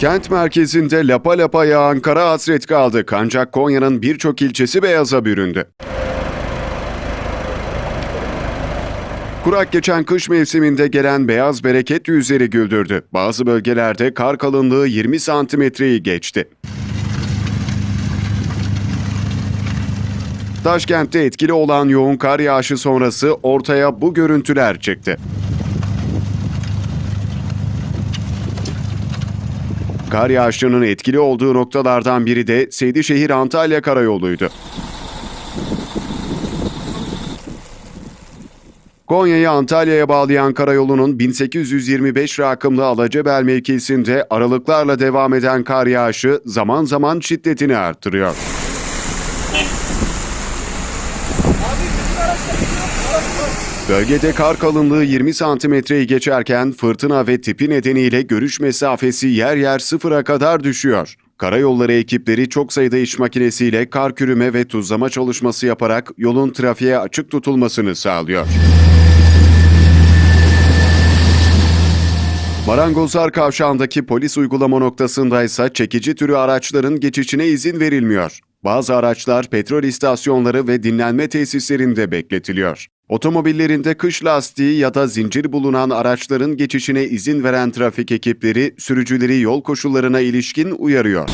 Kent merkezinde lapa lapa yağan kara hasret kaldık ancak Konya'nın birçok ilçesi beyaza büründü. Kurak geçen kış mevsiminde gelen beyaz bereket yüzleri güldürdü. Bazı bölgelerde kar kalınlığı 20 santimetreyi geçti. Taşkent'te etkili olan yoğun kar yağışı sonrası ortaya bu görüntüler çıktı. Kar yağışının etkili olduğu noktalardan biri de Seydişehir-Antalya karayoluydu. Konya'yı Antalya'ya bağlayan karayolunun 1825 rakımlı Alacabel mevkisinde aralıklarla devam eden kar yağışı zaman zaman şiddetini arttırıyor. Bölgede kar kalınlığı 20 santimetreyi geçerken fırtına ve tipi nedeniyle görüş mesafesi yer yer sıfıra kadar düşüyor. Karayolları ekipleri çok sayıda iş makinesiyle kar kürüme ve tuzlama çalışması yaparak yolun trafiğe açık tutulmasını sağlıyor. Marangozlar Kavşağı'ndaki polis uygulama noktasındaysa çekici türü araçların geçişine izin verilmiyor. Bazı araçlar petrol istasyonları ve dinlenme tesislerinde bekletiliyor. Otomobillerinde kış lastiği ya da zincir bulunan araçların geçişine izin veren trafik ekipleri sürücüleri yol koşullarına ilişkin uyarıyor.